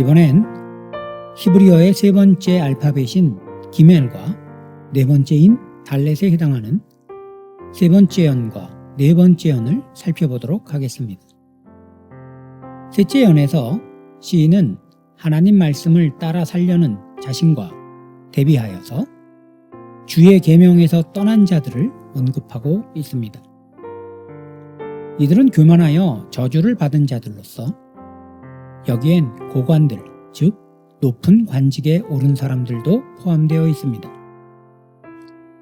이번엔 히브리어의 세 번째 알파벳인 기멜과 네 번째인 달렛에 해당하는 세 번째 연과 네 번째 연을 살펴보도록 하겠습니다. 셋째 연에서 시인은 하나님 말씀을 따라 살려는 자신과 대비하여서 주의 계명에서 떠난 자들을 언급하고 있습니다. 이들은 교만하여 저주를 받은 자들로서 여기엔 고관들, 즉 높은 관직에 오른 사람들도 포함되어 있습니다.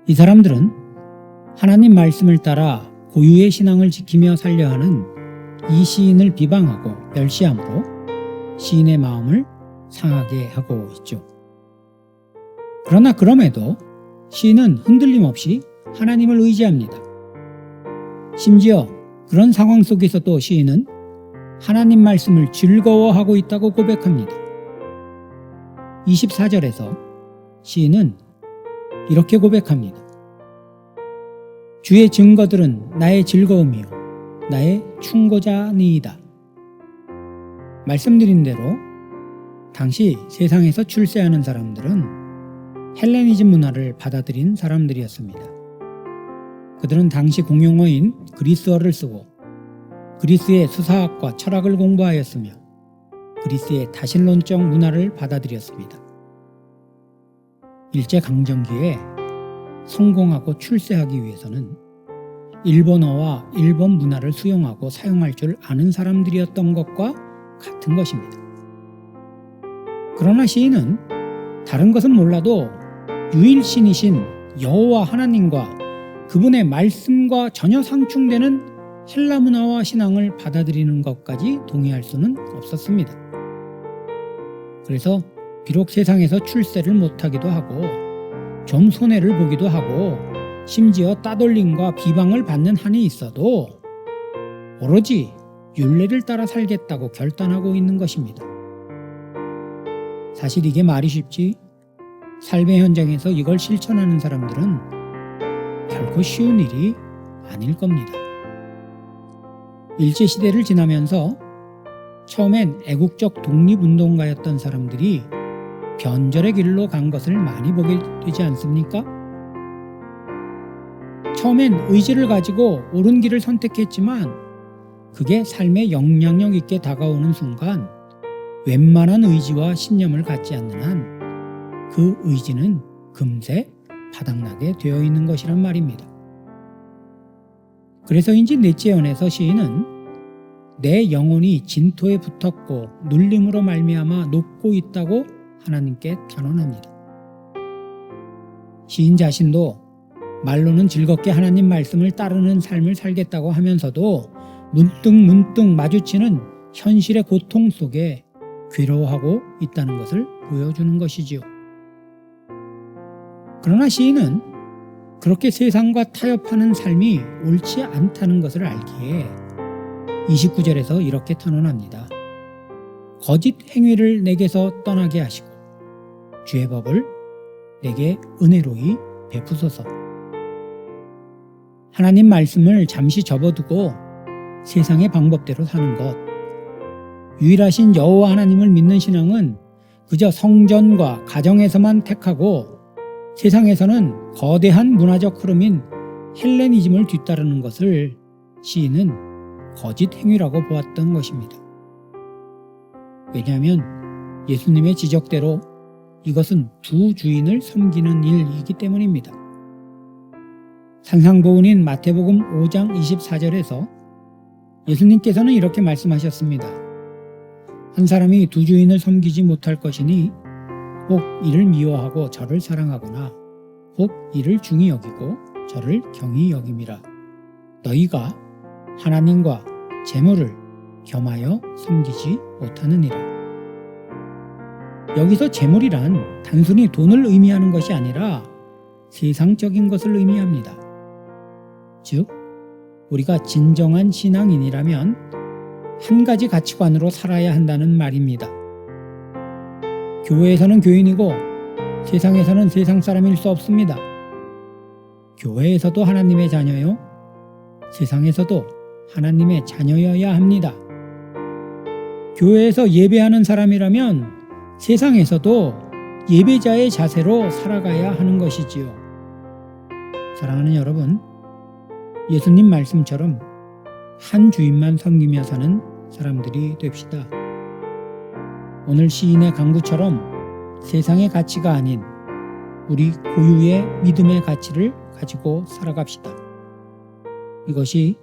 이 사람들은 하나님 말씀을 따라 고유의 신앙을 지키며 살려 하는 이 시인을 비방하고 멸시함으로 시인의 마음을 상하게 하고 있죠. 그러나 그럼에도 시인은 흔들림 없이 하나님을 의지합니다. 심지어 그런 상황 속에서도 시인은 하나님 말씀을 즐거워하고 있다고 고백합니다. 24절에서 시인은 이렇게 고백합니다. 주의 증거들은 나의 즐거움이요 나의 충고자니이다. 말씀드린 대로 당시 세상에서 출세하는 사람들은 헬레니즘 문화를 받아들인 사람들이었습니다. 그들은 당시 공용어인 그리스어를 쓰고 그리스의 수사학과 철학을 공부하였으며 그리스의 다신론적 문화를 받아들였습니다. 일제강점기에 성공하고 출세하기 위해서는 일본어와 일본 문화를 수용하고 사용할 줄 아는 사람들이었던 것과 같은 것입니다. 그러나 시인은 다른 것은 몰라도 유일신이신 여호와 하나님과 그분의 말씀과 전혀 상충되는 헬라 문화와 신앙을 받아들이는 것까지 동의할 수는 없었습니다. 그래서 비록 세상에서 출세를 못하기도 하고 좀 손해를 보기도 하고 심지어 따돌림과 비방을 받는 한이 있어도 오로지 윤례를 따라 살겠다고 결단하고 있는 것입니다. 사실 이게 말이 쉽지 삶의 현장에서 이걸 실천하는 사람들은 결코 쉬운 일이 아닐 겁니다. 일제시대를 지나면서 처음엔 애국적 독립운동가였던 사람들이 변절의 길로 간 것을 많이 보게 되지 않습니까? 처음엔 의지를 가지고 옳은 길을 선택했지만 그게 삶에 영향력 있게 다가오는 순간 웬만한 의지와 신념을 갖지 않는 한 그 의지는 금세 바닥나게 되어 있는 것이란 말입니다. 그래서인지 넷째 연에서 시인은 내 영혼이 진토에 붙었고 눌림으로 말미암아 녹고 있다고 하나님께 단언합니다. 시인 자신도 말로는 즐겁게 하나님 말씀을 따르는 삶을 살겠다고 하면서도 문득 문득 마주치는 현실의 고통 속에 괴로워하고 있다는 것을 보여주는 것이지요. 그러나 시인은 그렇게 세상과 타협하는 삶이 옳지 않다는 것을 알기에 29절에서 이렇게 선언합니다. 거짓 행위를 내게서 떠나게 하시고 주의 법을 내게 은혜로이 베푸소서. 하나님 말씀을 잠시 접어두고 세상의 방법대로 사는 것. 유일하신 여호와 하나님을 믿는 신앙은 그저 성전과 가정에서만 택하고 세상에서는 거대한 문화적 흐름인 헬레니즘을 뒤따르는 것을 시인은 거짓 행위라고 보았던 것입니다. 왜냐하면 예수님의 지적대로 이것은 두 주인을 섬기는 일이기 때문입니다. 산상보훈인 마태복음 5장 24절에서 예수님께서는 이렇게 말씀하셨습니다. 한 사람이 두 주인을 섬기지 못할 것이니 혹 이를 미워하고 저를 사랑하거나 혹 이를 중히 여기고 저를 경히 여김이라. 너희가 하나님과 재물을 겸하여 섬기지 못하느니라. 여기서 재물이란 단순히 돈을 의미하는 것이 아니라 세상적인 것을 의미합니다. 즉, 우리가 진정한 신앙인이라면 한 가지 가치관으로 살아야 한다는 말입니다. 교회에서는 교인이고 세상에서는 세상 사람일 수 없습니다. 교회에서도 하나님의 자녀요, 세상에서도 하나님의 자녀여야 합니다. 교회에서 예배하는 사람이라면 세상에서도 예배자의 자세로 살아가야 하는 것이지요. 사랑하는 여러분, 예수님 말씀처럼 한 주인만 섬기며 사는 사람들이 됩시다. 오늘 시인의 강구처럼 세상의 가치가 아닌 우리 고유의 믿음의 가치를 가지고 살아갑시다. 이것이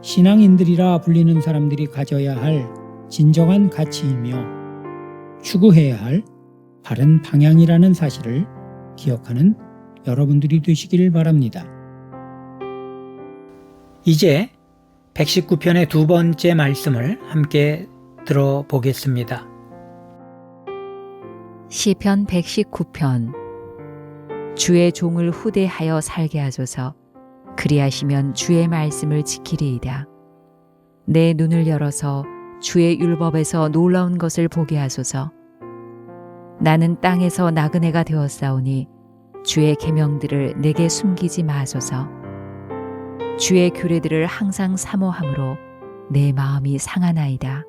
신앙인들이라 불리는 사람들이 가져야 할 진정한 가치이며 추구해야 할 바른 방향이라는 사실을 기억하는 여러분들이 되시길 바랍니다. 이제 119편의 두 번째 말씀을 함께 들어보겠습니다. 시편 119편. 주의 종을 후대하여 살게 하소서. 그리하시면 주의 말씀을 지키리이다. 내 눈을 열어서 주의 율법에서 놀라운 것을 보게 하소서. 나는 땅에서 나그네가 되었사오니 주의 계명들을 내게 숨기지 마소서. 주의 규례들을 항상 사모함으로 내 마음이 상하나이다.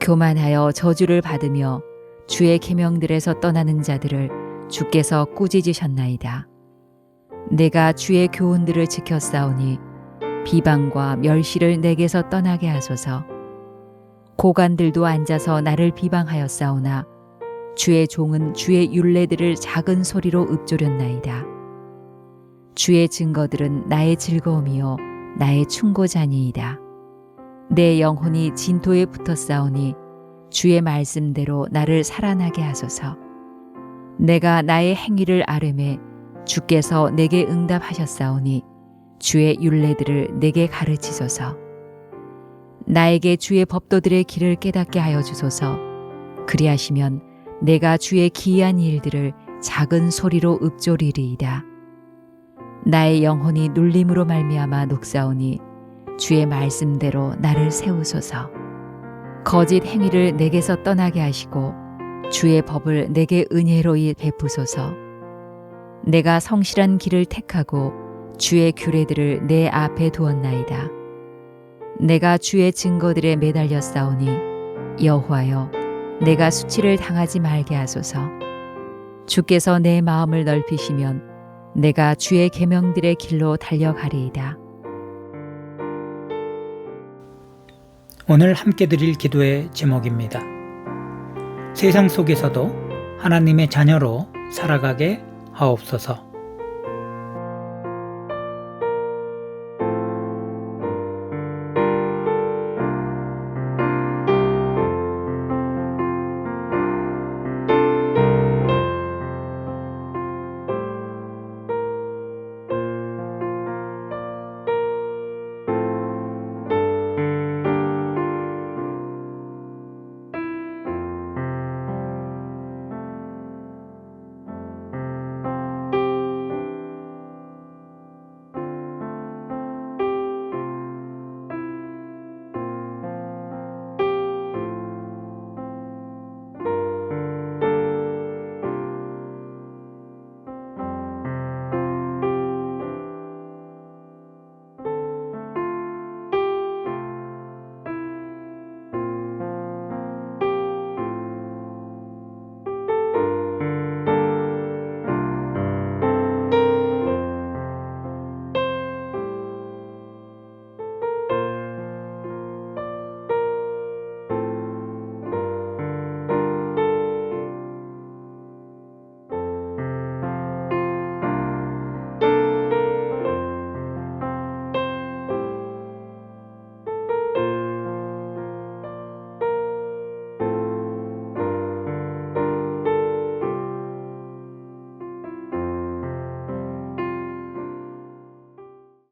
교만하여 저주를 받으며 주의 계명들에서 떠나는 자들을 주께서 꾸짖으셨나이다. 내가 주의 교훈들을 지켰사오니 비방과 멸시를 내게서 떠나게 하소서. 고관들도 앉아서 나를 비방하였사오나 주의 종은 주의 율례들을 작은 소리로 읊조렸나이다. 주의 증거들은 나의 즐거움이요 나의 충고자니이다. 내 영혼이 진토에 붙었사오니 주의 말씀대로 나를 살아나게 하소서. 내가 나의 행위를 아뢰매 주께서 내게 응답하셨사오니 주의 율례들을 내게 가르치소서. 나에게 주의 법도들의 길을 깨닫게 하여 주소서. 그리하시면 내가 주의 기이한 일들을 작은 소리로 읊조리리이다. 나의 영혼이 눌림으로 말미암아 녹사오니 주의 말씀대로 나를 세우소서. 거짓 행위를 내게서 떠나게 하시고 주의 법을 내게 은혜로이 베푸소서. 내가 성실한 길을 택하고 주의 규례들을 내 앞에 두었나이다. 내가 주의 증거들에 매달려 싸우니 여호와여 내가 수치를 당하지 말게 하소서. 주께서 내 마음을 넓히시면 내가 주의 계명들의 길로 달려가리이다. 오늘 함께 드릴 기도의 제목입니다. 세상 속에서도 하나님의 자녀로 살아가게 하옵소서.